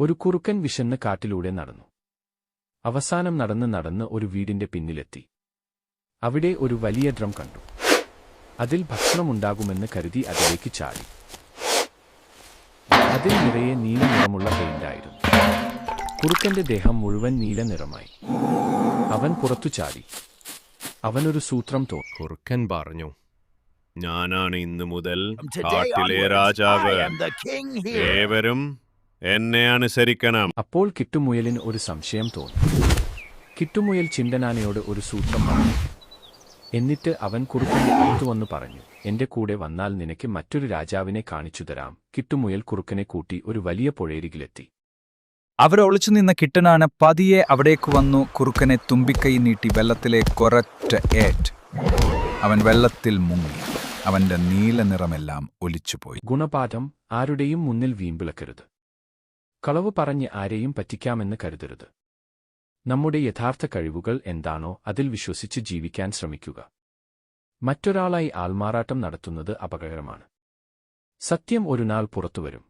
ഒരു കുറുക്കൻ വിശന്ന് കാട്ടിലൂടെ നടന്നു. അവസാനം നടന്ന് നടന്ന് ഒരു വീടിന്റെ പിന്നിലെത്തി. അവിടെ ഒരു വലിയ ഡ്രം കണ്ടു. അതിൽ ഭക്ഷണമുണ്ടാകുമെന്ന് കരുതി അതിലേക്ക് ചാടി. അതിൽ നിറയെ നീല നിറമുള്ള പെയിന്റായിരുന്നു. കുറുക്കന്റെ ദേഹം മുഴുവൻ നീല നിറമായി. അവൻ പുറത്തു ചാടി. അവനൊരു സൂത്രം തോന്നി കുറുക്കൻ പറഞ്ഞു ഞാനാണ് ഇന്നു മുതൽ കാട്ടിലെ രാജാവ്. ഏവരും എന്നെ അനുസരിക്കണം അപ്പോൾ കിട്ടുമുയലിന് ഒരു സംശയം തോന്നി. കിട്ടുമുയൽ ചിണ്ടനാനയോട് ഒരു സൂത്രം പറഞ്ഞു. എന്നിട്ട് അവൻ കുറുക്കനെ അടുത്തു വന്നു പറഞ്ഞു എന്റെ കൂടെ വന്നാൽ നിനക്ക് മറ്റൊരു രാജാവിനെ കാണിച്ചു തരാം. കിട്ടുമുയൽ കുറുക്കനെ കൂട്ടി ഒരു വലിയ പുഴയരികിലെത്തി. അവരൊളിച്ചു ഒളിച്ചു നിന്ന കിട്ടനാന പതിയെ അവിടേക്ക് വന്നു കുറുക്കനെ തുമ്പിക്കൈ നീട്ടി വെള്ളത്തിലെ കൊററ്റ് ഏറ്റ്. അവൻ വെള്ളത്തിൽ മുങ്ങി. അവന്റെ നീല നിറമെല്ലാം ഒലിച്ചുപോയി. ഗുണപാഠം ആരുടെയും മുന്നിൽ വീമ്പിളക്കരുത്. കളവ് പറഞ്ഞ് ആരെയും പറ്റിക്കാമെന്ന് കരുതരുത്. നമ്മുടെ യഥാർത്ഥ കഴിവുകൾ എന്താണോ അതിൽ വിശ്വസിച്ച് ജീവിക്കാൻ ശ്രമിക്കുക. മറ്റൊരാളായി ആൾമാറാട്ടം നടത്തുന്നത് അപകടകരമാണ് സത്യം ഒരുനാൾ പുറത്തുവരും.